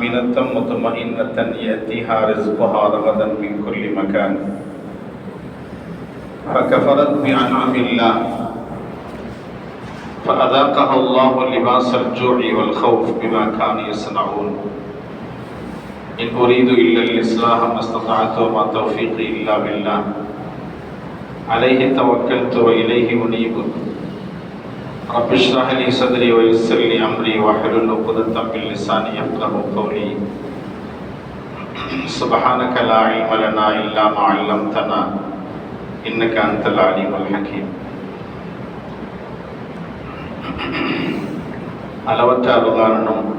آمنة مطمئنة يأتيها رزقها رغدا من كل مكان. فكفرت بأنعم الله. فأذاقها الله لباس الجوع والخوف بما كانوا يصنعون. إن أريد إلا الإصلاح ما استطعت وما توفيقي إلا بالله. عليه توكلت وإليه أنيب. رب اشرح لي صدري ويسر لي أمري واحلل عقدة من لساني يفقهوا قولي سبحانك لا علم لنا إلا ما علمتنا إنك أنت العليم الحكيم அளவற்ற அருளாளனும்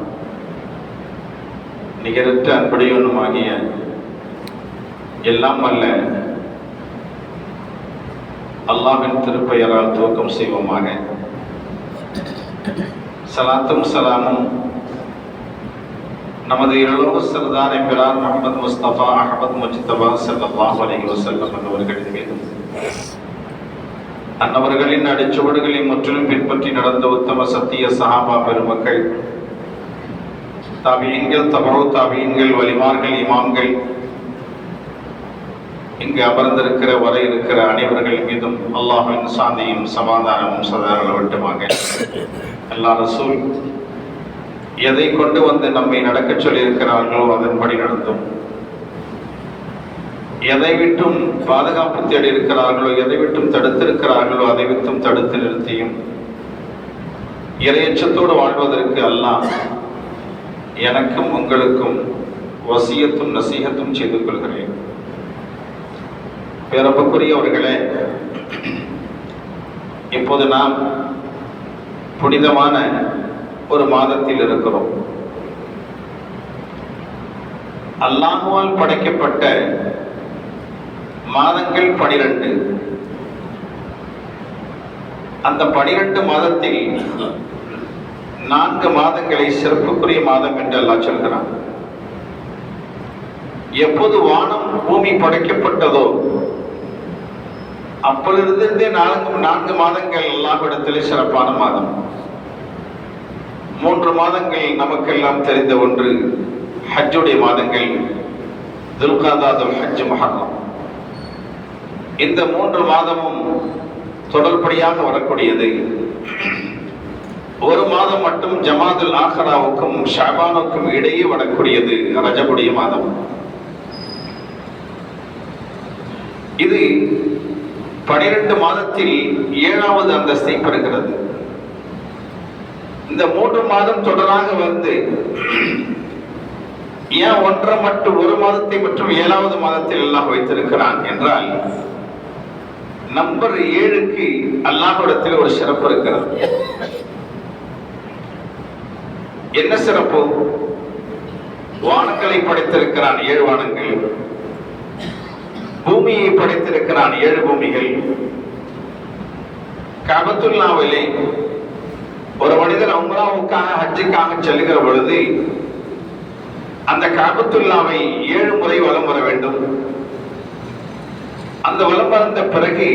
நிகரற்ற அன்புடையவனுமாகிய எல்லாம் அல்ல அல்லாஹின் திருப்பெயரால் துவக்கம் செய்வோமாக சலாத்தும் சலாமும். நமது இளோக சர்தார் எம்பிரான் முகமது முஸ்தபா அகமது முஜித்தபா சல்லாஹ் அலஹி வசல்லம் அன்னவர்களின் மீது அன்னவர்களின் அடிச்சுவடுகளை முற்றிலும் பின்பற்றி நடந்த உத்தம சத்திய சஹாபா பெருமக்கள் தாபியன்கள் தபரோ தாபியன்கள் வலிமார்கள் இமாம்கள் இங்கு அமர்ந்திருக்கிற வர இருக்கிற அனைவர்கள் மீதும் அல்லாஹின் சாந்தியும் சமாதானமும் சதாரணவட்டமாக எல்லா ரசூல் எதை கொண்டு வந்து நம்மை நடக்கச் சொல்லியிருக்கிறார்களோ அதன்படி நடந்தும் எதை விட்டும் பாதுகாப்பு தேடி இருக்கிறார்களோ எதை விட்டும் தடுத்திருக்கிறார்களோ அதை விட்டும் தடுத்து நிறுத்தியும். இரையச்சத்தோடு வாழ்வதற்கு அல்லாஹ் எனக்கும் உங்களுக்கும் வசியத்தும் நசீகத்தும் செய்து கொள்கிறேன். பேரப்புக்குரியவர்களே இப்போது நாம் புனிதமான ஒரு மாதத்தில் இருக்கிறோம். அல்லாஹுவால் படைக்கப்பட்ட மாதங்கள் பனிரெண்டு. அந்த பனிரெண்டு மாதத்தில் நான்கு மாதங்களை சிறப்புக்குரிய மாதம் என்று எல்லாம் சொல்கிறான். எப்போது வானம் பூமி படைக்கப்பட்டதோ அப்பொழுதிருந்தே நான்கு நான்கு மாதங்கள் அல்லாஹ்விடத்திலே சிறப்பான மாதம். மூன்று மாதங்கள் நமக்கெல்லாம் தெரிந்த ஒன்று ஹஜ்ஜுடைய மாதங்கள் துல்காதாதுல் ஹஜ் மஹரம் இந்த மூன்று மாதமும் தொடர்படியாக வரக்கூடியது. ஒரு மாதம் மட்டும் ஜமாதுல் ஆஹராவுக்கும் ஷாபானுக்கும் இடையே வரக்கூடியது ரஜபுடைய மாதம். இது பனிரெண்டு மாதத்தில் ஏழாவது அந்தஸ்தை பெறுகிறது. இந்த மூன்று மாதம் தொடராக வந்து ஏன் ஒன்றரை மட்டும் ஒரு மாதத்தை மற்றும் ஏழாவது மாதத்தில் எல்லாம் வைத்திருக்கிறான் என்றால் நம்பர் ஏழுக்கு அல்லாஹிடத்தில் ஒரு சிறப்பு இருக்கிறது. என்ன சிறப்பு? வானங்களை படைத்திருக்கிறான் ஏழு வானங்கள். பூமியை படைத்திருக்கிறான் ஏழு பூமிகள். கபத்துல்லாவிலே ஒரு மனிதர் உம்ராவுக்காக ஹஜ்ஜுக்காக செல்லுகிற பொழுது அந்த காபத்துல்லாவை ஏழு முறை வலம் வர வேண்டும். அந்த வலம் வந்த பிறகு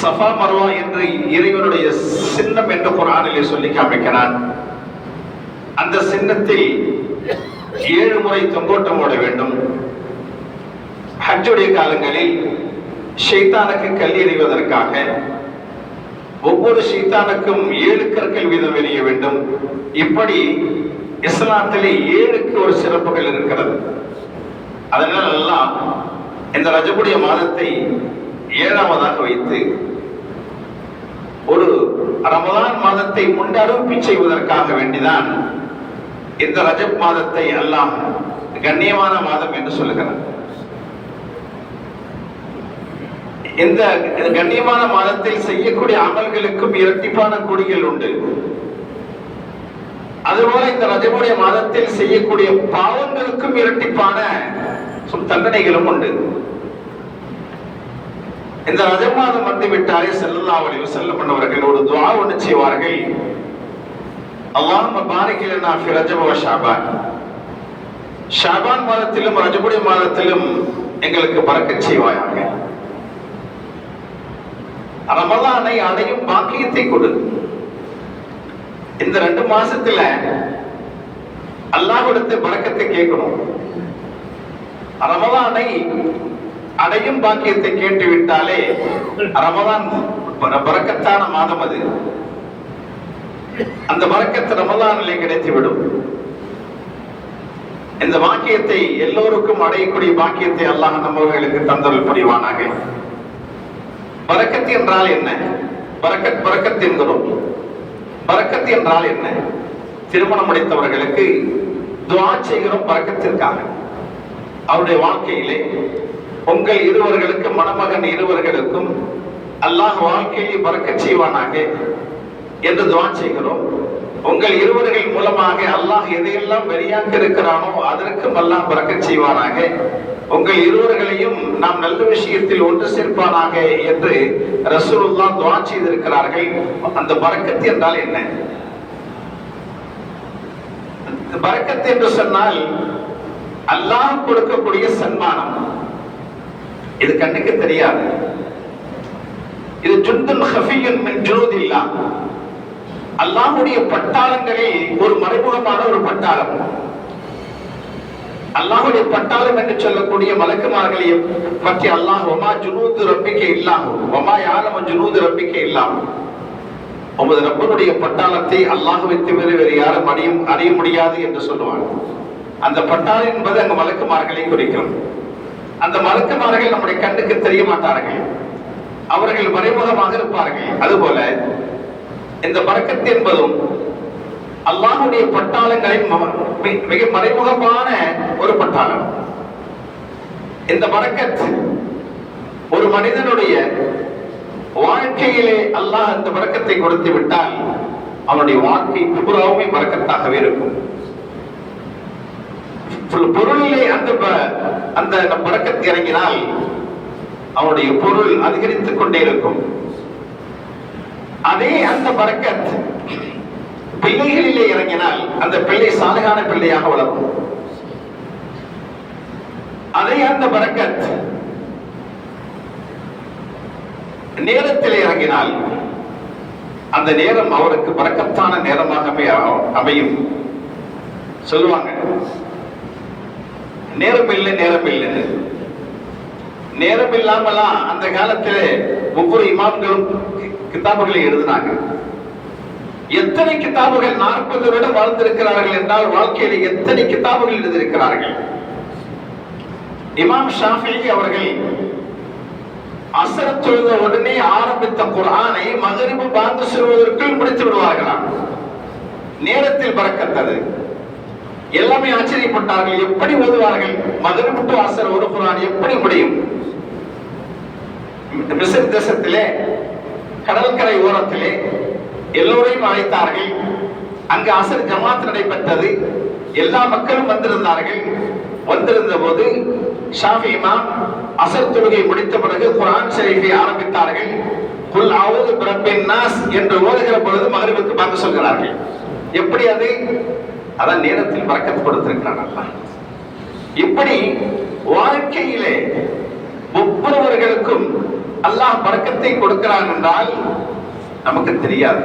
சஃபா மர்வா என்று இறைவனுடைய சின்னம் என்று குரானிலே சொல்லி காமிக்கிறான். அந்த சின்னத்தில் ஏழு முறை தொங்கோட்டம் ஓட வேண்டும். ஹஜ்ஜுடைய காலங்களில் ஷைத்தானுக்கு கல் எறிவதற்காக ஒவ்வொரு ஷைத்தானுக்கும் ஏழு கற்கள் வீதம் எறிய வேண்டும். இப்படி இஸ்லாத்திலே ஏழுக்கு ஒரு சிறப்புகள் இருக்கிறது. அதனால் எல்லாம் இந்த ரஜபுடைய மாதத்தை ஏழாவதாக வைத்து ஒரு ரமதான் மாதத்தை முன்னறிவிப்பு செய்வதற்காக வேண்டிதான் இந்த ரஜப் மாதத்தை எல்லாம் கண்ணியமான மாதம் என்று சொல்லுகிறார் இந்த கண்ணியமான மாதத்தில் செய்யக்கூடிய அமல்களுக்கும் இரட்டிப்பான கொடிகள் உண்டு. அதுபோல இந்த ரஜமுடைய மாதத்தில் செய்யக்கூடிய பாவங்களுக்கும் இரட்டிப்பான தண்டனைகளும் உண்டு. இந்த ரஜ மாதம் வந்து செல்லல்லா வலிவு செல்ல பண்ணவர்கள் ஒரு துவா ஒன்று செய்வார்கள். அல்லாம பாரிக்கலனா ஃபி ஷாபான். ஷாபான் மாதத்திலும் ரஜபுடைய மாதத்திலும் எங்களுக்கு பறக்க செய்வாயாக. ரமலானை அடையும் பாக்கியத்தை கொடு. இந்த ரெண்டு மாசத்துல அல்லாஹ்விடத்தை பறக்கத்தை கேட்கணும். ரமலானை அடையும் பாக்கியத்தை கேட்டு விட்டாலே ரமதான் பறக்கத்தான மாதம் அது. அந்த பரக்கத்து ரமதானிலே கிடைத்துவிடும். இந்த பாக்கியத்தை எல்லோருக்கும் அடையக்கூடிய பாக்கியத்தை அல்லாஹ் நம்மவர்களுக்கு தந்தல் புரிவானாக. பறக்கத்து என்றால் என்ன? பறக்கத் பரக்கத் என்கிறோம். பறக்கத்து என்றால் என்ன? திருமணம் முடித்தவர்களுக்கு துவா செய்கிறோம் பறக்கத்திற்காக. அவருடைய வாழ்க்கையிலே உங்கள் இருவர்களுக்கு மணமகன் இருவர்களுக்கும் அல்லாஹ் வாழ்க்கையை பறக்க செய்வானாக என்று துவா செய்கிறோம். உங்கள் இருவர்கள் மூலமாக அல்லாஹ் எதையெல்லாம் வெளியாக்க இருக்கிறானோ அதற்கும் அல்லாஹ் பிறக்க செய்வானாக. உங்கள் இருவர்களையும் நாம் நல்ல விஷயத்தில் ஒன்று சேர்ப்பானாக என்று ரசூலுல்லா துவா செய்திருக்கிறார்கள். அந்த பறக்கத்து என்றால் என்ன? பறக்கத்து என்று சொன்னால் அல்லாஹ் கொடுக்கக்கூடிய சன்மானம். இது கண்ணுக்கு தெரியாது. இது ஜுந்துன் ஹஃபியுன் மின் ஜுனூதில்லா அல்லாஹுடைய பட்டாளங்களில் ஒரு மறைமுகமான ஒரு பட்டாளம். அல்லாஹுடைய பட்டாளம் என்று சொல்லக்கூடிய மலக்குமார்களை பற்றி அல்லாஹ் ஒமா ஜுனூது ரப்பிக்கை இல்லாமல் ஒமா யாலம ஜுனூது ரப்பிக்கை இல்லாமல் உமது ரப்பனுடைய பட்டாளத்தை வைத்து தவிர வேறு யாரும் அறியும் அறிய முடியாது என்று சொல்லுவாங்க அந்த பட்டாளம் என்பது அங்கு மலக்குமார்களை குறிக்கும். அந்த மலக்குமார்கள் நம்முடைய கண்ணுக்கு தெரிய மாட்டார்கள். அவர்கள் மறைமுகமாக இருப்பார்கள். அதுபோல இந்த பறக்கத்து என்பதும் அல்லாஹுடைய பட்டாளங்களின் மிக மறைமுகமான ஒரு பட்டாளம். இந்த பறக்கத் ஒரு மனிதனுடைய வாழ்க்கையிலே அல்லாஹ் இந்த பறக்கத்தை கொடுத்து விட்டால் அவனுடைய வாழ்க்கை பூராவுமே பறக்கத்தாகவே இருக்கும். பொருளிலே அந்த ப- அந்த பறக்கத்து இறங்கினால் அவனுடைய பொருள் அதிகரித்துக் கொண்டே இருக்கும். அதே அந்த பறக்கத் பிள்ளைகளிலே இறங்கினால் அந்த பிள்ளை சாலையான பிள்ளையாக வளரும். அதே அந்த பறக்கத் நேரத்தில் இறங்கினால் அந்த நேரம் அவருக்கு பறக்கத்தான நேரமாக அமையும். சொல்லுவாங்க நேரம் இல்லை நேரம் இல்லை நேரம் இல்லாமலாம் அந்த காலத்தில் ஒவ்வொரு இமாம்களும் கிதாபுகளை எழுதினாங்க எத்தனை கிதாபுகள் நாற்பது வருடம் வாழ்ந்திருக்கிறார்கள் என்றால் வாழ்க்கையில எத்தனை கிதாபுகள் எழுதியிருக்கிறார்கள்? இமாம் ஷாஃபி அவர்கள் அசரத் தொழுத உடனே ஆரம்பித்த குரானை மகரிபு பாந்து சொல்வதற்குள் முடித்து விடுவார்களாம். நேரத்தில் பறக்கத்தது. எல்லாமே ஆச்சரியப்பட்டார்கள். எப்படி ஓதுவார்கள்? மகரிபு டு அசர் ஒரு குரான் எப்படி முடியும்? மிஸ்ர் தேசத்திலே கடற்கரை ஓரத்திலே எல்லோரையும் அழைத்தார்கள். அங்கு அசர் ஜமாத் நடைபெற்றது. எல்லா மக்களும் வந்திருந்தார்கள். வந்திருந்த போது ஷாஃபிமா அசர் தொழுகை முடித்த பிறகு குரான் ஷரீஃபை ஆரம்பித்தார்கள். குல் அவுது பிரப்பின் நாஸ் என்று ஓதுகிற பொழுது மகரிபுக்கு பார்த்து சொல்கிறார்கள். எப்படி அது? அதான் நேரத்தில் பறக்கத்து கொடுத்திருக்கிறான் அல்லாஹ். இப்படி வாழ்க்கையிலே ஒவ்வொருவர்களுக்கும் அல்லாஹ் பறக்கத்தை கொடுக்கிறான் என்றால் நமக்கு தெரியாது.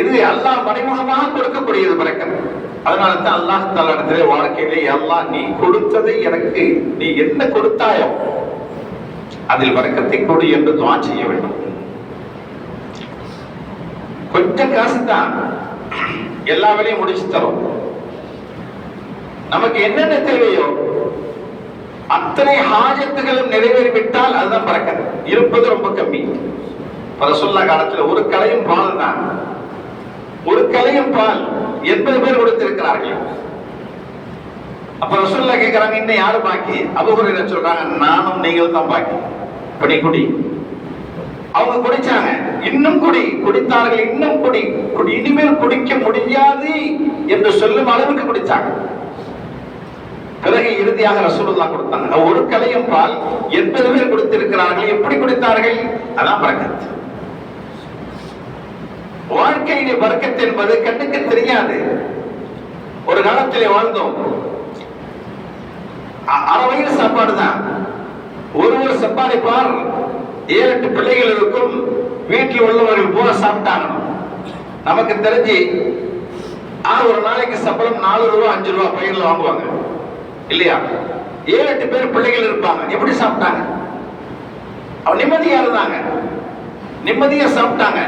இது அல்லாஹ் மறைமுகமாக கொடுக்கக்கூடியது பறக்கம்? அதனால தான் அல்லாஹ் தலத்திலே வாழ்க்கையிலே அல்லாஹ் நீ கொடுத்ததை எனக்கு நீ என்ன கொடுத்தாயோ அதில் வணக்கத்தை கொடு என்று துவா செய்ய வேண்டும். கொஞ்சம் காசு தான் எல்லா வேலையும் முடிச்சு தரும். நமக்கு என்னென்ன தேவையோ அத்தனை ஹாஜத்துகளும் நிறைவேறிவிட்டால் அதுதான் பறக்கிறது. இருப்பது ரொம்ப கம்மி. ரசுல்லா காலத்துல ஒரு கலையும் பால் தான். ஒரு கலையும் பால் எண்பது பேர் கொடுத்திருக்கிறார்கள். அப்ப ரசுல்லா கேட்கிறாங்க இன்னும் யாரு பாக்கி? அபுகுரையில சொல்றாங்க நானும் நீங்கள் தான் பாக்கி. படி குடி. அவங்க குடிச்சாங்க இன்னும் குடி. குடித்தார்கள் இன்னும் குடி. குடி இனிமேல் குடிக்க முடியாது என்று சொல்லும் அளவுக்கு குடிச்சாங்க. பிறகு இறுதியாக ரசூலுல்லா கொடுத்தாங்க. ஒரு கலையும் பால் எண்பது பேர் கொடுத்திருக்கிறார்கள். எப்படி கொடுத்தார்கள்? அதான் பறக்கத். வாழ்க்கையிலே பறக்கத் என்பது கண்ணுக்கு தெரியாது. ஒரு காலத்திலே வாழ்ந்தோம். அ- அரை வயிறு சாப்பாடு தான். ஒரு ஒரு சம்பாதிப்பார் ஏழு எட்டு பிள்ளைகள் இருக்கும் வீட்டில் உள்ளவர்கள் பூரா சாப்பிட்டாங்க. நமக்கு தெரிஞ்சு ஆனா ஒரு நாளைக்கு சம்பளம் நாலு ரூபா அஞ்சு ரூபா பயிரில் வாங்குவாங்க. இல்லையா? ஏழு எட்டு பேர் பிள்ளைகள் இருப்பாங்க. எப்படி சாப்பிட்டாங்க? அவன் நிம்மதியா இருந்தாங்க. நிம்மதியா சாப்பிட்டாங்க.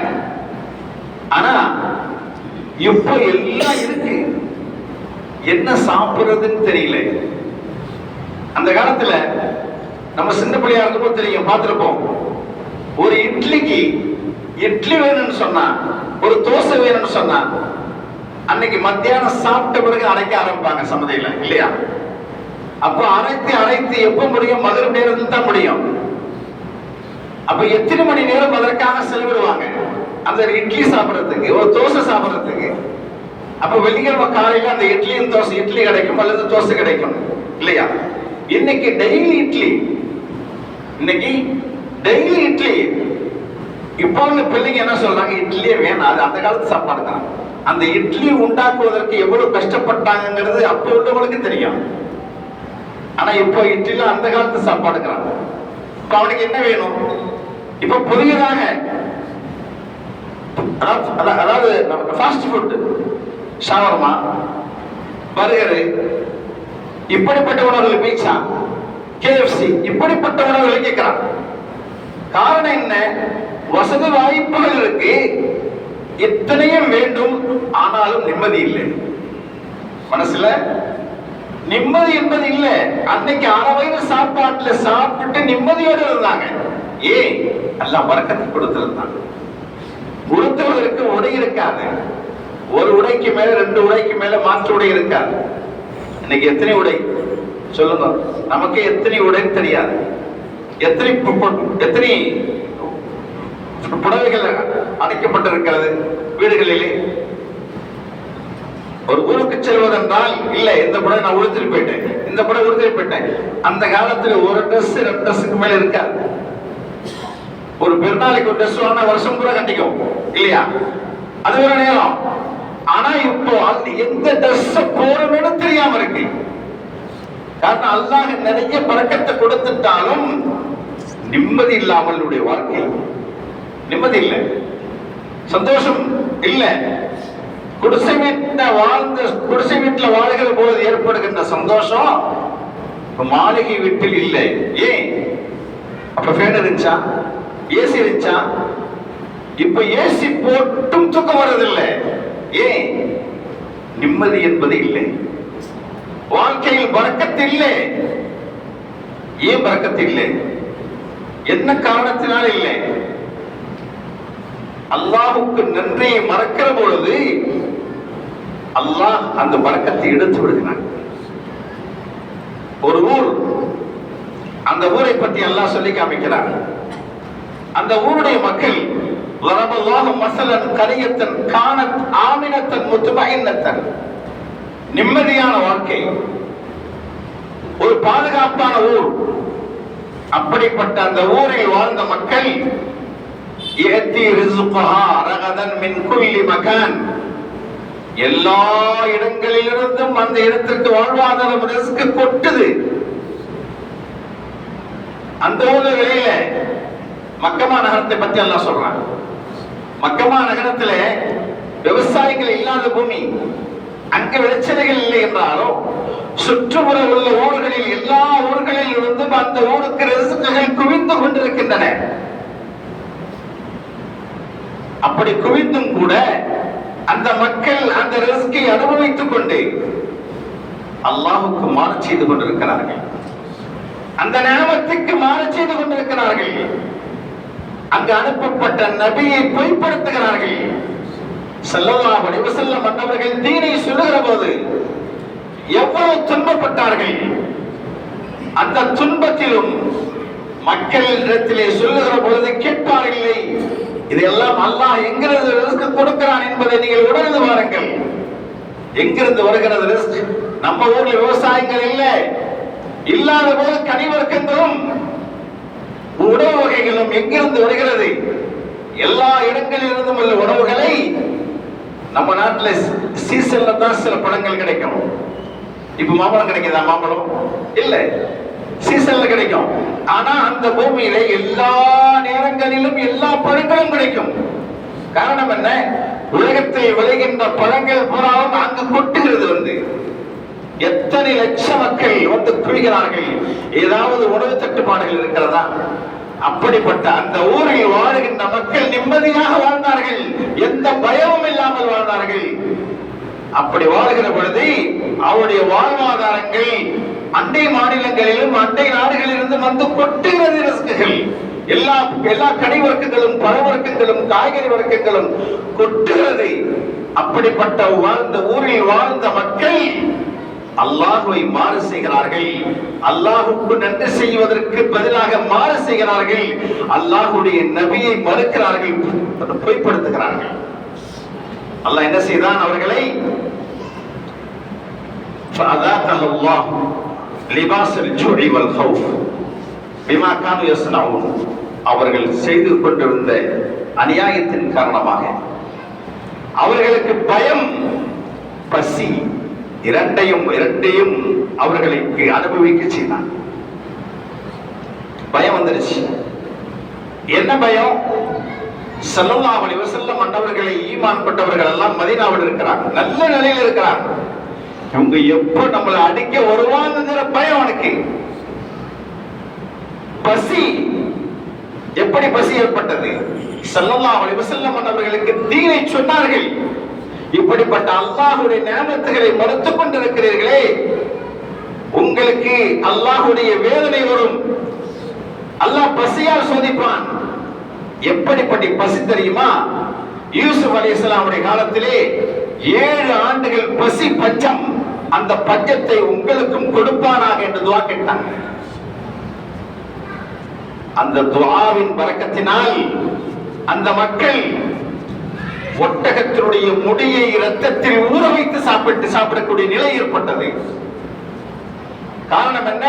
ஆனா இப்போ எல்லாம் இருக்கு. என்ன சாப்பிடுறதுன்னு தெரியல. அந்த காலத்துல நம்ம சின்ன பிள்ளையா இருந்தப்போ தெரியும் பார்த்துருப்போம். ஒரு இட்லிக்கு இட்லி வேணும்னு சொன்னா ஒரு தோசை வேணும்னு சொன்னா அன்னைக்கு மத்தியானம் சாப்பிட்ட பிறகு அரைக்க ஆரம்பிப்பாங்க சமதையில இல்லையா? அப்ப அரைத்து அனைத்து எப்ப முடியும்? மதுரை நேரத்தில் தான் முடியும். அப்ப எத்தனை மணி நேரம் அதற்காக செலவிடுவாங்க? அந்த இட்லி சாப்பிடுறதுக்கு ஒரு தோசை சாப்பிடுறதுக்கு. அப்ப வெள்ளிக்கிழமை காலையில அந்த இட்லியும் தோசை இட்லி கிடைக்கும் அல்லது தோசை கிடைக்கும் இல்லையா? இன்னைக்கு டெய்லி இட்லி. இன்னைக்கு டெய்லி இட்லி. இப்போ உள்ள பிள்ளைங்க என்ன சொல்றாங்க? இட்லியே வேணாம் அது அந்த காலத்து சாப்பாடு தான் அந்த இட்லி உண்டாக்குவதற்கு எவ்வளவு கஷ்டப்பட்டாங்கிறது அப்போ உள்ளவங்களுக்கு தெரியும். ஆனா இப்போ இட்லில அந்த காலத்து சாப்பாடுங்கிறாங்க. இப்ப அவனுக்கு என்ன வேணும்? இப்ப புதியதாக அதாவது- நமக்கு ஃபாஸ்ட் ஃபுட் ஷவர்மா பர்கரு இப்படிப்பட்ட உணவுகள் பீச்சா கேஎஃப்சி இப்படிப்பட்ட உணவுகளை கேட்கிறான். காரணம் என்ன? வசதி வாய்ப்புகள் இருக்கு. இத்தனையும் வேண்டும் ஆனாலும் நிம்மதி இல்லை. மனசுல நிம்மதி என்பது இல்ல. அன்னைக்கு அரை சாப்பாட்டுல சாப்பிட்டு நிம்மதியோடு இருந்தாங்க. ஏன் எல்லாம் வரக்கத்தை கொடுத்திருந்தாங்க. உடுத்துவதற்கு உடை இருக்காது. ஒரு உடைக்கு மேல ரெண்டு உடைக்கு மேல மாற்று உடை இருக்காது. இன்னைக்கு எத்தனை உடை? சொல்லுங்க. நமக்கு எத்தனை உடைன்னு தெரியாது. எத்தனை எத்தனை புடவைகள் அடைக்கப்பட்டிருக்கிறது வீடுகளிலே? ஒரு ஊருக்கு செல்வதென்றால் இல்ல இந்த படம் நான் உடுத்திட்டு போயிட்டேன். இந்த படம் உடுத்திட்டு போயிட்டேன். அந்த காலத்துல ஒரு ட்ரெஸ் ரெண்டு ட்ரெஸ்ஸுக்கு மேல இருக்காது. ஒரு பெருநாளைக்கு ஒரு ட்ரெஸ் வாங்கினா வருஷம் கூட கட்டிக்கும். இல்லையா? அது ஒரு நேரம். ஆனா இப்போ அது எந்த ட்ரெஸ் போறோம்னு தெரியாம இருக்கு. காரணம் அல்லாஹ் நிறைய பழக்கத்தை கொடுத்துட்டாலும் நிம்மதி இல்லாமல் வாழ்க்கை நிம்மதி இல்லை. சந்தோஷம் இல்லை. குடிசை வீட்டில் வாழ்ந்த குடிசை வீட்டுல வாழ்கிற போது ஏற்படுகின்ற சந்தோஷம் மாளிகை வீட்டில் இல்லை. ஏன்? அப்ப ஃபேன் இருந்துச்சா? ஏசி இருந்துச்சா? இப்ப ஏசி போட்டும் தூக்கம் வர்றதில்லை. ஏன்? நிம்மதி என்பது இல்லை. வாழ்க்கையில் பறக்கத்து இல்லை. ஏன் பறக்கத்து இல்லை? என்ன காரணத்தினால் இல்லை? அல்லாஹுக்கு நன்றியை மறக்கிற பொழுது அல்லாஹ் அந்த பறக்கத்தை எடுத்து விடுகிறான். ஒரு ஊர் அந்த ஊரை பற்றி அல்லாஹ் சொல்லி காமிக்கிறான். அந்த ஊருடைய மக்கள் வரபல்லாஹு மசலன் கரியத்தன் காணத் ஆமினத்தன் முத்துமகின்னத்தன் நிம்மதியான வாழ்க்கை. ஒரு பாதுகாப்பான ஊர். அப்படிப்பட்ட அந்த ஊரில் வாழ்ந்த மக்கள் ஏத்தி ரிசுகஹா ரகதன் மின் குல்லி மகான் எல்லா இடங்களிலிருந்தும் அந்த இடத்திற்கு வாழ்வாதாரம் ரிஸ்க் கொட்டுது. அந்த ஒரு வெளியில மக்கமா நகரத்தை பத்தி எல்லாம் சொல்றாங்க. மக்கமா நகரத்துல விவசாயிகள் இல்லாத பூமி அங்க விளைச்சல்கள் இல்லை என்றாலும் சுற்றுப்புற உள்ள ஊர்களில் எல்லா ஊர்களில் இருந்தும் அந்த ஊருக்கு ரிசுக்குகள் குவிந்து கொண்டிருக்கின்றன. அப்படி குவிந்தும் கூட அந்த மக்கள் அந்த ரிஸ்கை அனுபவித்துக் கொண்டு அல்லாஹுக்கு மாறு செய்து கொண்டிருக்கிறார்கள். அந்த நேமத்துக்கு மாறு செய்து கொண்டிருக்கிறார்கள். அங்கு அனுப்பப்பட்ட நபியை பொய்ப்படுத்துகிறார்கள். ஸல்லல்லாஹு வடிவு செல்ல மன்னவர்கள் தீனை சொல்லுகிற போது எவ்வளவு துன்பப்பட்டார்கள். அந்த துன்பத்திலும் மக்களிடத்திலே சொல்லுகிற பொழுது கேட்பார்களே இதெல்லாம் அல்லாஹ் எங்கிருந்து ரிஸ்க் கொடுக்கிறான் என்பதை நீங்கள் உணர்ந்து பாருங்கள் எங்கிருந்து வருகிறது ரிஸ்க்? நம்ம ஊர்ல விவசாயங்கள் இல்லை. இல்லாத போது கனிவர்க்கங்களும் உணவு வகைகளும் எங்கிருந்து வருகிறது? எல்லா இடங்களிலிருந்தும் உள்ள உணவுகளை நம்ம நாட்டில் சீசன்ல தான் சில பழங்கள் கிடைக்கும். இப்ப மாம்பழம் கிடைக்குதா மாம்பழம்? இல்லை. சீசன்ல கிடைக்கும். ஆனா அந்த பூமியில எல்லா நேரங்களிலும் எல்லா பழங்களும் கிடைக்கும். காரணம் என்ன? உலகத்தில் விளைகின்ற பழங்கள் பூராவும் அங்கு கொட்டுகிறது வந்து. எத்தனை லட்ச மக்கள் வந்து குவிகிறார்கள் ஏதாவது உணவு தட்டுப்பாடுகள் இருக்கிறதா? அப்படிப்பட்ட அந்த ஊரில் வாழுகின்ற மக்கள் நிம்மதியாக வாழ்ந்தார்கள். எந்த பயமும் இல்லாமல் வாழ்ந்தார்கள். அப்படி வாழ்கிற பொழுது அவருடைய வாழ்வாதாரங்கள் அண்டை மாநிலங்களிலும் அண்டை நாடுகளிலிருந்து வந்து கொட்டுகிறது ரிஸ்குகள் எல்லா எல்லா கடை வர்க்கங்களும் பழ காய்கறி வர்க்கங்களும் கொட்டுகிறது. அப்படிப்பட்ட வாழ்ந்த ஊரில் வாழ்ந்த மக்கள் அல்லாஹுவை மாறு செய்கிறார்கள். அல்லாஹுக்கு நன்றி செய்வதற்கு பதிலாக மாறு செய்கிறார்கள். அல்லாஹுடைய நபியை மறுக்கிறார்கள். பொய்ப்படுத்துகிறார்கள். அல்லாஹ் என்ன செய்தான் அவர்களை? லிபாசல் ஜூடி வல் ஹவுஃப் பிமா அவர்கள் செய்து கொண்டிருந்த அநியாயத்தின் காரணமாக. அவர்களுக்கு பயம் பசி இரண்டையும் இரண்டையும் அவர்களுக்கு அனுபவிக்க செய்தான். பயம் வந்துருச்சு. என்ன பயம்? செல்லல்லா அவளை செல்லம் மண்டவர்களை ஈமான் பட்டவர்கள் எல்லாம் மதினாவில் இருக்கிறாங்க. நல்ல நிலையில் இருக்கிறாங்க. அவங்க எப்போ நம்மளை அடிக்க வருவாங்கிற பயம் உனக்கு பசி. எப்படி பசி ஏற்பட்டது? ஸல்லல்லாஹு அவளை வஸல்லம் மன்னவர்களுக்கு தீனை சொன்னார்கள். இப்படிப்பட்ட அல்லாஹுடைய நியமத்துகளை மறுத்துக் கொண்டிருக்கிறீர்களே. உங்களுக்கு அல்லாஹுடைய வேதனை வரும். அல்லாஹ் பசியால் சோதிப்பான். எப்படிப்பட்ட பசி தெரியுமா? யூசுப் அலைஹிஸ்ஸலாமுடைய காலத்திலே ஏழு ஆண்டுகள் பசி பச்சம் அந்த பஞ்சத்தை உங்களுக்கும் கொடுப்பானாக என்று துவா கேட்டாங்க அந்த துவாவின் பரக்கத்தினால் அந்த மக்கள் ஒட்டகத்தினுடைய முடியை இரத்தத்தில் ஊற வைத்து சாப்பிட்டு சாப்பிடக்கூடிய நிலை ஏற்பட்டது. காரணம் என்ன?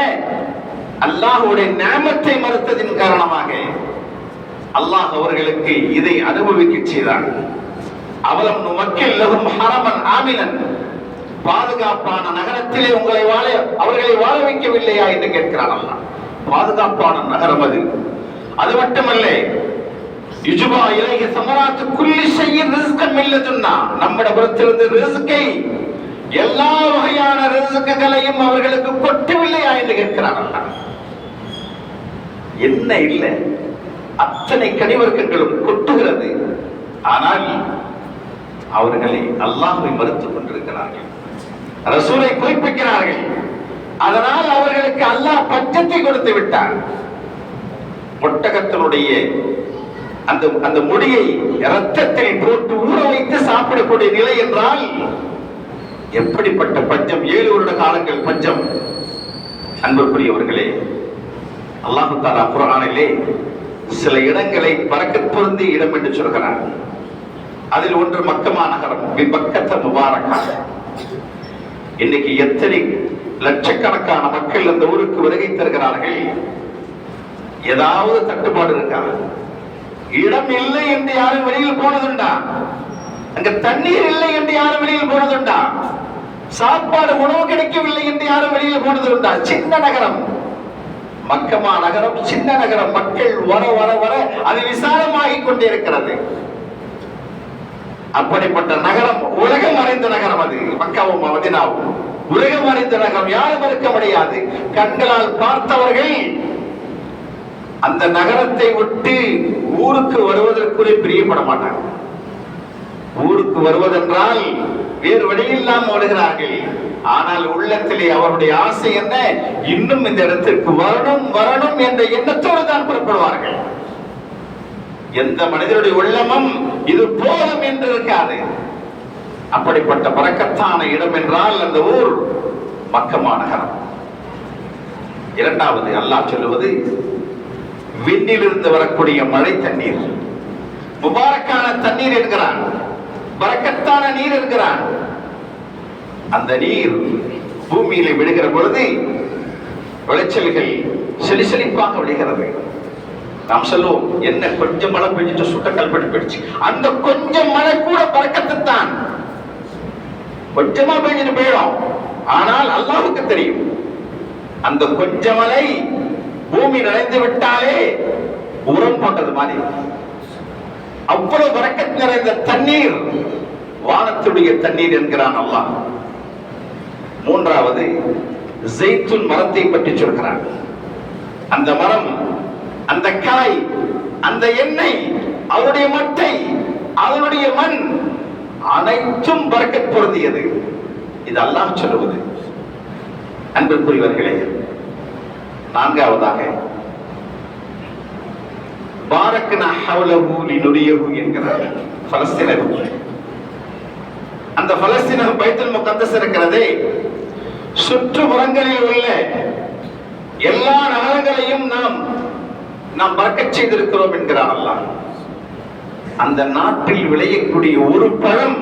அல்லாஹுடைய நேமத்தை மறுத்ததின் காரணமாக அல்லாஹ் அவர்களுக்கு இதை அனுபவிக்க செய்தான். அவலம் மக்கள் லகும் ஹரமன் ஆமினன். பாதுகாப்பான நகரத்திலே உங்களை வாழ அவர்களை வாழ வைக்கவில்லையா என்று கேட்கிறான் அல்லா பாதுகாப்பான நகரம் அது. அது மட்டுமல்ல யுஜுபா இலகி சமராத்து குல்லி செய்ய ரிஸ்கம் இல்லதுன்னா நம்மிடத்திலிருந்து ரிஸ்கை எல்லா வகையான ரிஸ்குகளையும் அவர்களுக்கு கொட்டவில்லையா என்று கேட்கிறான் அல்லா என்ன இல்லை அத்தனை கனிவர்க்கங்களும் கொட்டுகிறது. ஆனால் அவர்களை அல்லாஹை மறுத்துக் கொண்டிருக்கிறார்கள். ரசூலை குறிப்பிக்கிறார்கள். அதனால் அவர்களுக்கு அல்லாஹ் பஞ்சத்தை கொடுத்து விட்டார் ஒட்டகத்தினுடைய அந்த அந்த முடியை ரத்தத்தை போட்டு ஊற வைத்து சாப்பிடக்கூடிய நிலை என்றால் எப்படிப்பட்ட பஞ்சம்? ஏழு வருட காலங்கள் பஞ்சம். அன்புக்குரியவர்களே அல்லாஹு தாலா குரானிலே சில இடங்களை பறக்கத் பொருந்தி இடம் என்று சொல்கிறார். அதில் ஒன்று மக்கமா நகரம் விபக்கத்த முபாரக்கா இன்னைக்கு எத்தனை லட்சக்கணக்கான மக்கள் அந்த ஊருக்கு வருகை தருகிறார்கள்? ஏதாவது தட்டுப்பாடு இருக்கா? இடம் இல்லை என்று யாரும் வெளியில் போனதுண்டா? அங்க தண்ணீர் இல்லை என்று யாரும் வெளியில் போனதுண்டா? சாப்பாடு உணவு கிடைக்கவில்லை என்று யாரும் வெளியில் போனதுண்டா? சின்ன நகரம். மக்கமா நகரம் சின்ன நகரம். மக்கள் வர வர வர அது விசாலமாகிக் கொண்டிருக்கிறது. அப்படிப்பட்ட நகரம் உலகம் அறிந்த நகரம் அது. மக்காவும் மதினாவும். உலகம் அறிந்த நகரம் யாரும் மறுக்க முடியாது. கண்களால் பார்த்தவர்கள் அந்த நகரத்தை விட்டு ஊருக்கு வருவதற்குள்ளே பிரியப்பட மாட்டாங்க. ஊருக்கு வருவதென்றால் வேறு வழியில்லாமல் வருகிறார்கள் ஆனால் உள்ளத்திலே அவருடைய ஆசை என்ன? இன்னும் இந்த இடத்திற்கு வரணும் வரணும் என்ற எண்ணத்தோடு தான் புறப்படுவார்கள். எந்த மனிதனுடைய உள்ளமும் இது போதும் என்று இருக்காது. அப்படிப்பட்ட பறக்கத்தான இடம் என்றால் அந்த ஊர் மக்கமா நகரம். இரண்டாவது அல்லாஹ் சொல்லுவது விண்ணிலிருந்து வரக்கூடிய மழை தண்ணீர். முபாரக்கான தண்ணீர் என்கிறான் பறக்கத்தான நீர் என்கிறான் அந்த நீர் பூமியில விழுகிற பொழுது விளைச்சல்கள் செழிசெழிப்பாக விழுகிறது. நாம் சொல்லுவோம் என்ன கொஞ்சம் மழை பெஞ்சிட்டு சுட்ட கல்பட்டு போயிடுச்சு. அந்த கொஞ்சம் மழை கூட பறக்கத்துத்தான் கொஞ்சமா பெஞ்சிட்டு போயிடும். ஆனால் அல்லாவுக்கு தெரியும். அந்த கொஞ்ச மழை பூமி நனைந்து விட்டாலே உரம் போட்டது மாதிரி. அவ்வளவு வரக்கத் நிறைந்த தண்ணீர் வானத்துடைய தண்ணீர் என்கிறான் அல்லாஹ். மூன்றாவது ஜெய்துன் மரத்தை பற்றி சொல்கிறான். அந்த மரம் அந்த காய் அந்த எண்ணெய் அவருடைய மட்டை அதனுடைய மண் அனைத்தும் பறக்கத் பொருந்தியது. இது அல்லாஹ் சொல்லுவது. அன்பிற்குரியவர்களே நான்காவதாக பாரக்னா ஹவுலஹு லினுரியஹு என்கிறார் பலஸ்தீனகு அந்த பலஸ்தீன பைத்துல் முகத்தஸ் இருக்கிறதே சுற்றுப்புறங்களில் உள்ள எல்லா நகரங்களையும் நாம் நாம் பறக்கச் செய்திருக்கிறோம் என்கிறார் அல்லாஹ். அந்த நாட்டில் விளையக்கூடிய ஒரு பழம்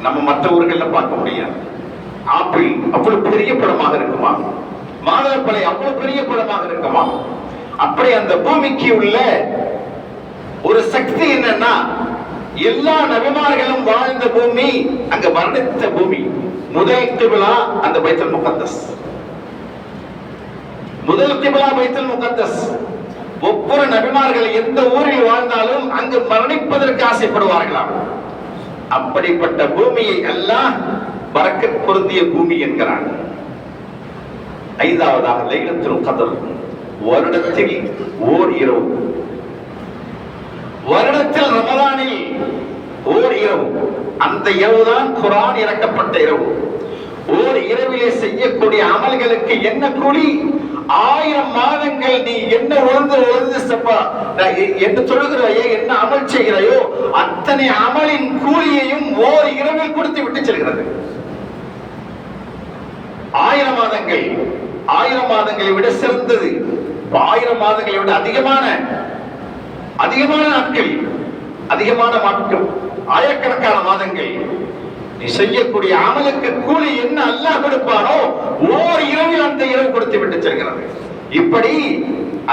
நம்ம மற்ற ஊர்கள்ல பார்க்க முடியாது. ஆப்பிள் அவ்வளவு பெரிய பழமாக இருக்குமா? மாதுளப்பழம் அவ்வளவு பெரிய பழமாக இருக்குமா? அப்படி அந்த பூமிக்கு உள்ள ஒரு சக்தி என்னன்னா எல்லா நபிமார்களும் வாழ்ந்த பூமி அங்க வர்ணித்த பூமி. முதல் திருவிழா அந்த பைத்தல் முகத்தஸ். முதல் கிபிலா பைத்தல் முகத்தஸ். ஒவ்வொரு நபிமார்கள் எந்த ஊரில் வாழ்ந்தாலும் அங்கு மரணிப்பதற்கு ஆசைப்படுவார்களாம். அப்படிப்பட்ட பூமியை எல்லாம் பறக்க பொருந்திய பூமி என்கிறான். ஐந்தாவதாக லைலத்தில் கதர். வருடத்தில் ஓர் இரவு. வருடத்தில் ரமதானில் ஓர் இரவு. அந்த இரவுதான் குரான் இறக்கப்பட்ட இரவு. ஓர் இரவிலே செய்யக்கூடிய அமல்களுக்கு என்ன கூலி? ஆயிரம் மாதங்கள் நீ என்ன உழந்து உழந்து செப்பா? என்று சொல்லுகிறாயோ என்ன அமல் செய்கிறாயோ அத்தனை அமலின் கூலியையும் ஓர் இரவில் கொடுத்து விட்டு செல்கிறது. ஆயிரம் மாதங்கள் ஆயிரம் மாதங்களை விட சிறந்தது ஆயிரம் மாதங்களை விட அதிகமான அதிகமான நாட்கள் அதிகமான மாற்றம் ஆயிரக்கணக்கான மாதங்கள் நீ செய்யக்கூடிய அமலுக்கு கூலி என்ன அல்லாஹ் கொடுப்பானோ ஓர் இரவில் அந்த இரவு கொடுத்து விட்டு செல்கிறது. இப்படி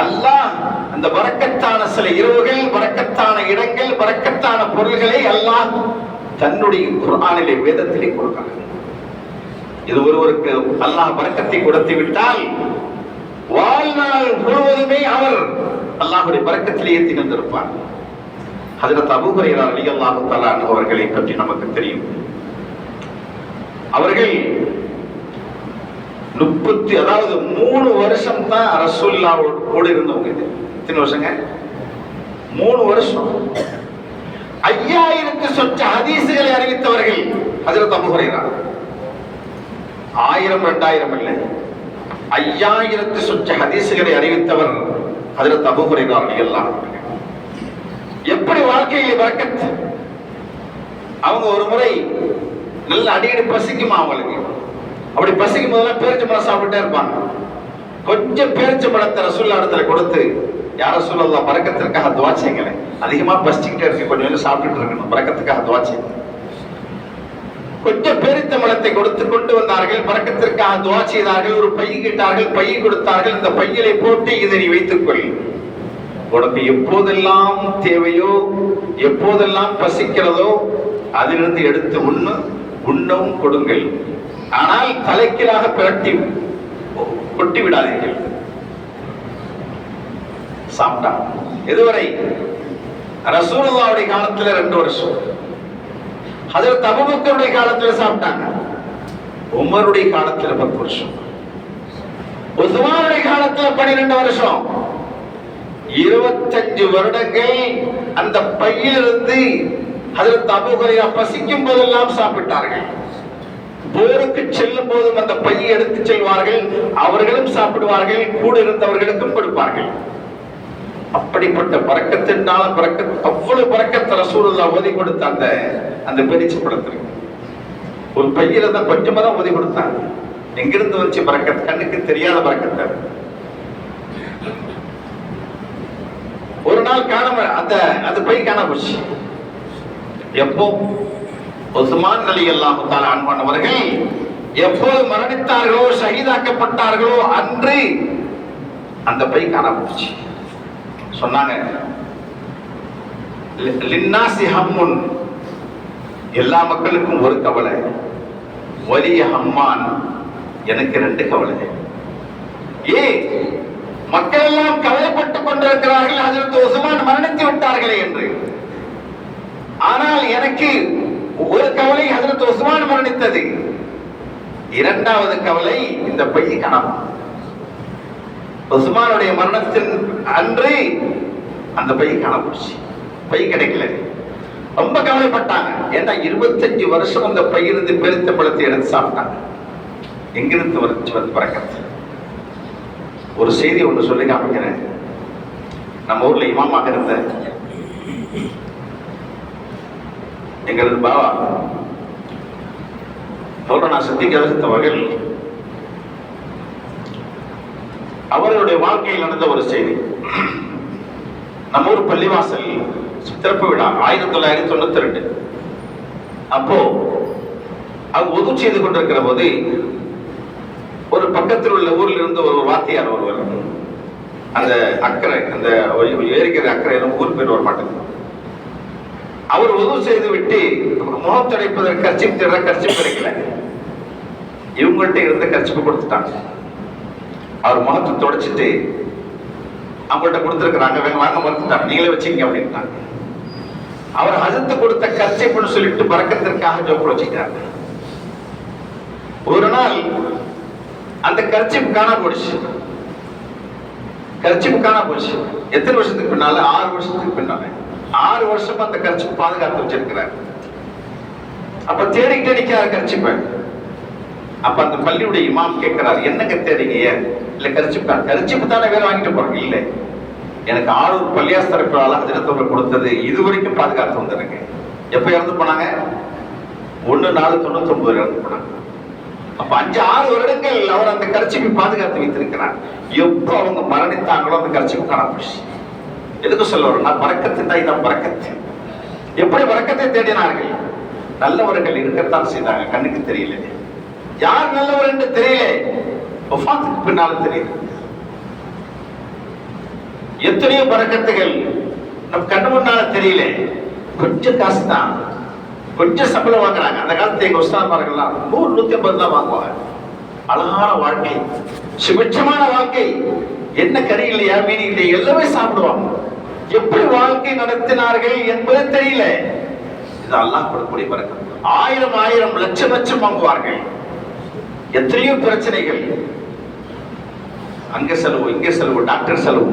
அல்லாஹ் அந்த வரக்கத்தான சில இரவுகள் வரக்கத்தான இடங்கள் வரக்கத்தான பொருள்களை அல்லாஹ் தன்னுடைய குரானிலே வேதத்திலே கொடுக்கிறார் இது ஒருவருக்கு அல்லாஹ் வரக்கத்தை கொடுத்து விட்டால் வாழ்நாள் முழுவதுமே அவர் அல்லாஹுடைய பறக்கத்திலேயே திகழ்ந்திருப்பார் ஹஜரத் அபூ ஹுரைரா ரலியல்லாஹு தஆலா அவர்களை பற்றி நமக்கு தெரியும். அவர்கள் முப்பத்தி அதாவது மூணு வருஷம் தான் ரசூல்லாவோடு இருந்தவங்க இது. எத்தனை வருஷங்க? மூணு வருஷம். ஐயாயிரத்து சொச்ச ஹதீசுகளை அறிவித்தவர்கள் அதில் அபூ ஆயிரம் ரெண்டாயிரம் இல்லை ஐயாயிரத்து சொச்ச ஹதீசுகளை அறிவித்தவர் அதில் அபூ எல்லாம் எப்படி வாழ்க்கையில வரக்கத் அவங்க ஒரு முறை நல்ல அடிக்கடி பசிக்குமா அவங்களுக்கு? அப்படி பசிக்கும் போதெல்லாம் பேரிச்ச பழம் சாப்பிட்டே இருப்பாங்க. கொஞ்சம் பேரிச்ச பழத்தை ரசூல்லா இடத்துல கொடுத்து யார சொல்லலாம் பறக்கத்திற்காக துவா செய்யுங்களேன். அதிகமா பசிச்சுக்கிட்டே இருக்கு. கொஞ்சம் கொஞ்சம் சாப்பிட்டுட்டு இருக்கணும். பறக்கத்துக்காக துவா செய்யுங்க. கொஞ்சம் பேரித்த மலத்தை கொடுத்து கொண்டு வந்தார்கள். பறக்கத்திற்காக துவா செய்தார்கள். ஒரு பை கேட்டார்கள் பை கொடுத்தார்கள். இந்த பையிலை போட்டு இதை நீ வைத்துக் கொள். உனக்கு எப்போதெல்லாம் தேவையோ எப்போதெல்லாம் பசிக்கிறதோ அதிலிருந்து எடுத்து உண்ணு. உண்ணவும் கொடுங்கள். ஆனால் தலைக்கீழாக பிரட்டி கொட்டி விடாதீர்கள். சாப்பிட்டான் எதுவரை? ரசூலுல்லாவுடைய காலத்துல ரெண்டு வருஷம். அதில் அபூபக்கருடைய காலத்துல சாப்பிட்டாங்க. உமருடைய காலத்துல பத்து வருஷம். உஸ்மானுடைய காலத்துல பன்னிரெண்டு வருஷம். இருபத்தஞ்சு வருடங்கள் அந்த பையிலிருந்து அதற்கு அபுகரையா பசிக்கும் போதெல்லாம் சாப்பிட்டார்கள். போருக்கு செல்லும் போதும் அந்த பையை எடுத்து செல்வார்கள். அவர்களும் சாப்பிடுவார்கள். கூட இருந்தவர்களுக்கும் கொடுப்பார்கள். அப்படிப்பட்ட பறக்கத்தினால பறக்க அவ்வளவு பறக்கத்தை ரசூலுல்லா ஓதி கொடுத்த அந்த அந்த பெரிச்சு படத்திற்கு. ஒரு பையில தான் கொஞ்சமா தான் ஓதி கொடுத்தாங்க. எங்கிருந்து வந்துச்சு பறக்கத் கண்ணுக்கு தெரியாத பறக்கத்தை. ஒரு நாள் காணாம அந்த அந்த பை காணாம போச்சு. எப்போ? உஸ்மான் அலி அல்லாஹு தாலா எப்போது மரணித்தார்களோ ஷஹீதாக்கப்பட்டார்களோ அன்று அந்த பை காணாம போச்சு சொன்னாங்க லின்னாசி ஹம்முன் எல்லா மக்களுக்கும் ஒரு கவலை. வலிய ஹம்மான் எனக்கு ரெண்டு கவலை. ஏ மக்கள் எல்லாம் கவலைப்பட்டுக் கொண்டிருக்கிறார்கள் அதற்கு உஸ்மான் மரணித்து விட்டார்களே என்று. ஆனால் எனக்கு ஒரு கவலை ஹசரத் உஸ்மான் மரணித்தது. இரண்டாவது கவலை இந்த பைய கணம். உஸ்மானுடைய மரணத்தின் அன்று அந்த பை காணப்போச்சு பை கிடைக்கல. ரொம்ப கவலைப்பட்டாங்க. ஏன்னா இருபத்தஞ்சு வருஷம் அந்த பையிலிருந்து பெருத்த பழத்தை எடுத்து சாப்பிட்டாங்க. எங்கிருந்து வந்து வந்து பறக்கிறது? ஒரு செய்தி ஒன்று சொல்லி காமிக்கிறேன். நம்ம ஊர்ல இமாமாக இருந்த எங்களது பாவா. மௌலானா சித்திக் அவர்கள் அவர்களுடைய வாழ்க்கையில் நடந்த ஒரு செய்தி. நம்ம ஊர் பள்ளிவாசல் திறப்பு விழா ஆயிரத்தி தொள்ளாயிரத்தி தொண்ணூத்தி ரெண்டு. அப்போ அவர் உதவு செய்து கொண்டிருக்கிற போது ஒரு பக்கத்தில் உள்ள ஊரில் இருந்து ஒரு வாத்தியார் ஒருவர் அந்த அக்கறை அந்த ஏரிக்கிற அக்கறை எல்லாம் ஊர் பேர் வர மாட்டேங்குது அவர் உதவு செய்து விட்டு முகம் துடைப்பதற்கு கர்ச்சிப் தேட கர்ச்சிப் கிடைக்கல. இவங்கள்ட்ட இருந்த கர்ச்சிப்பு கொடுத்துட்டாங்க. அவர் முகத்தை தொடச்சிட்டு அவங்கள்ட்ட கொடுத்துருக்குறாங்க வேங்க வாங்க மறுத்துட்டாங்க. நீங்களே வச்சுக்கங்க அப்படின்ட்டாங்க. அவர் ஹசத்து கொடுத்த கர்ச்சிப்புன்னு சொல்லிட்டு பறக்கத்திற்காக ஜோப்பில் வச்சுக்கிறாங்க. ஒரு நாள் அந்த கர்ச்சிப் காண போடுச்சு கர்ச்சிப் காண போச்சு எத்தனை வருஷத்துக்கு பின்னால? ஆறு வருஷத்துக்கு பின்னால. ஆறு வருஷமா அந்த கர்ச்சிப் பாதுகாத்து வச்சிருக்கிறார். அப்ப தேடிக்கிட்டே நிக்கிறார் கர்ச்சிப்பை. அப்ப அந்த பள்ளியுடைய இமாம் கேட்கிறார் என்னங்க தேடிங்க இல்ல கரிச்சிப்பு தான். கரிச்சிப்பு தானே வேற வாங்கிட்டு போறீங்க. இல்லை. எனக்கு ஆளூர் பள்ளியாஸ் தரப்பிலால கொடுத்தது. இது வரைக்கும் பாதுகாத்து வந்துருங்க எப்ப இறந்து போனாங்க? ஒன்னு நாலு தொண்ணூத்தி ஒன்பது இறந்து போனாங்க. அப்ப அஞ்சு ஆறு வருடங்கள் அவர் அந்த கரிச்சிப்பை பாதுகாத்து வைத்திருக்கிறார். எப்போ அவங்க மரணித்தாங்களோ அந்த கரிச்சிப்பு காணப்போச்சு எதுக்கு சொல்ல வரேன்னா பறக்கத்து தான் இதான் பறக்கத்து எப்படி பறக்கத்தை தேடினார்கள்? நல்லவர்கள் இருக்கத்தான் செய்தாங்க கண்ணுக்கு தெரியல. யார் நல்லவர் என்று தெரியல? வஃபாத்துக்கு பின்னால தெரியுது. எத்தனையோ பறக்கத்துகள் நம் கண்ணு முன்னால தெரியல. கொஞ்சம் காசு தான் கொஞ்சம் சம்பளம் வாங்குறாங்க. அந்த காலத்து எங்க உஸ்தாமார்கள்லாம் நூறு நூத்தி ஐம்பது தான் வாங்குவாங்க. அழகான வாழ்க்கை. சுபிட்சமான வாழ்க்கை. என்ன கறி இல்லையா மீன் இல்லையா எல்லாமே சாப்பிடுவாங்க. எப்படி வாழ்க்கை நடத்தினார்கள் என்பது தெரியல. இது அல்லாஹ் கொடுக்கக்கூடிய பறக்கம். ஆயிரம் ஆயிரம் லட்சம் லட்சம் வாங்குவார்கள். எத்தனையோ பிரச்சனைகள். அங்க செலவு இங்க செலவு டாக்டர் செலவு.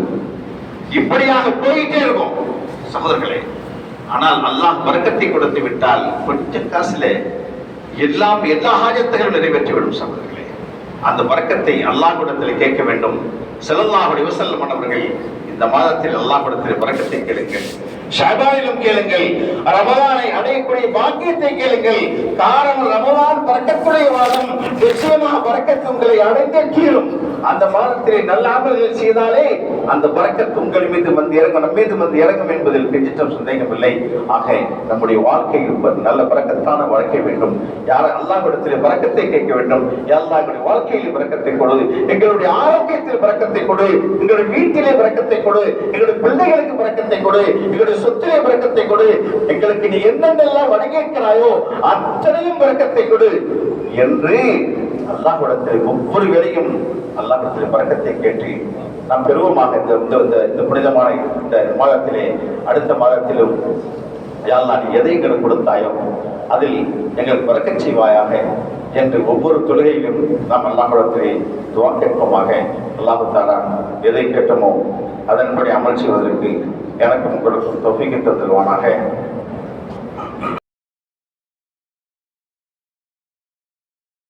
இப்படியாக போயிட்டே இருக்கும். சகோதரர்களே ஆனால் அல்லாஹ் வர்க்கத்தை கொடுத்து விட்டால் கொஞ்சம் காசுல எல்லாம் எல்லா ஹாஜத்துகளும் நிறைவேற்றிவிடும் சகோதரர்களே. அந்த வர்க்கத்தை அல்லாஹ் கூடத்தில் கேட்க வேண்டும். செல்லல்லாஹுடைய வசல்லம் அவர்கள் இந்த மாதத்தில் அல்லாஹ் படத்தில் வரக்கத்தை கேளுங்கள். ஷபாயிலும் கேளுங்கள். ரமதானை அடையக்கூடிய பாக்கியத்தை கேளுங்கள். காரணம் ரமதான் பறக்கக்கூடிய மாதம் நிச்சயமாக பறக்கத்து உங்களை அடைந்தே கீழும் அந்த மாதத்திலே நல்ல அமல்கள் செய்தாலே அந்த பறக்கத்து உங்கள் மீது வந்து இறங்கும் நம்ம மீது வந்து இறங்கும் என்பதில் கிஞ்சிட்டம் சந்தேகம் இல்லை ஆக நம்முடைய வாழ்க்கை இருப்பது நல்ல பறக்கத்தான வாழ்க்கை வேண்டும். யார் அல்லாஹ்விடத்தில் பறக்கத்தை கேட்க வேண்டும்? எல்லாருடைய வாழ்க்கையிலே பறக்கத்தை கொடு? எங்களுடைய ஆரோக்கியத்தில் பறக்கத்தை கொடு. எங்களுடைய வீட்டிலே பறக்கத்தை கொடு. எங்களுடைய பிள்ளைகளுக்கு பறக்கத்தை கொடு. எங்களுடைய சொத்திலே பிறக்கத்தை கொடு. எங்களுக்கு நீ என்னென்னலாம் வணங்கியிருக்கிறாயோ அத்தனையும் பிறக்கத்தை கொடு என்று அல்லாஹ்விடத்தில் ஒவ்வொரு வேளையும் அல்லாஹ்விடத்தில் பறக்கத்தை கேட்டு நாம் பெருவமாக இந்த இந்த- புனிதமான இந்த மாதத்திலே அடுத்த மாதத்திலும் யாழ்நாடு எதை எங்களுக்கு கொடுத்தாயோ அதில் எங்கள் பிறக்க செய்வாயாக என்று ஒவ்வொரு தொழுகையிலும் நாம் அல்லாஹிடத்திலே துவா கேட்போமாக. அல்லாஹு தாரா எதை கேட்டோமோ அதன்படி அமல் செய்வதற்கு எனக்கும் உங்களுக்கும் தொகைக்கு தந்துடுவானாக?